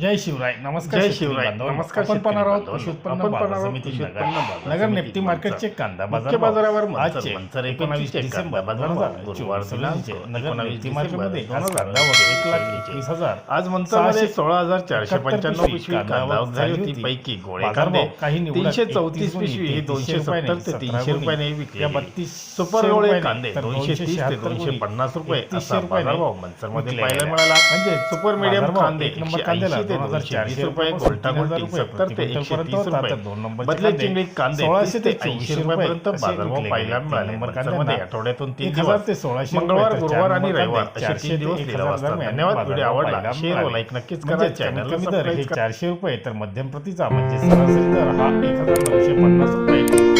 जय शिवराय. नमस्कार जय शिवराय. नमस्कार आपण पाहणार आहोत. कृषी उत्पन्न बाजार समिती नगर मंचर. मार्केटचे कांदा बाजार बाजारावर आजचे एकोणावीस डिसेंबर कांदा बाजार गुरुवार दिनांक नगर डिसेंबर मार्केटमध्ये कांद्यावर एक लाख एकवीस हजार. आज सहाशे सोळा हजार चारशे पंच्याण्णव पिशवी कांदा कांदा झाली होती. पैकी गोळे कांदे. काही तीनशे 31 चौतीस पिशवी ही 33 दोनशे सत्तर ते 17 तीनशे रुपयाने विकले 32 सुपर रुपयाने, कांदे दोनशे तीस ते 276 दोनशे पन्नास रुपये 31 असा बाजारभाव मंचरमध्ये पाहायला. मिळाला म्हणजे सुपर मीडियम कांदे नंबर एकशे ते चारशे रुपये सत्तर ते एकशे तीस बदले चिंगडी कांदे सोळाशे ते ऐंशी रुपयापर्यंत बाजारभाव पाहायला. मिळाले. आठवड्यातून तीन ते सोळाशे मंगळवार गुरुवार आणि रविवार असे तीन दिवस असतात धन्यवाद व्हिडिओ आवडला शेअर व. लाईक नक्कीच करा म्हणजे दर हे चारशे रुपये तर मध्यम प्रतीचा म्हणजे सरासरी दर हा एक हजार नऊशे पन्नास रुपये.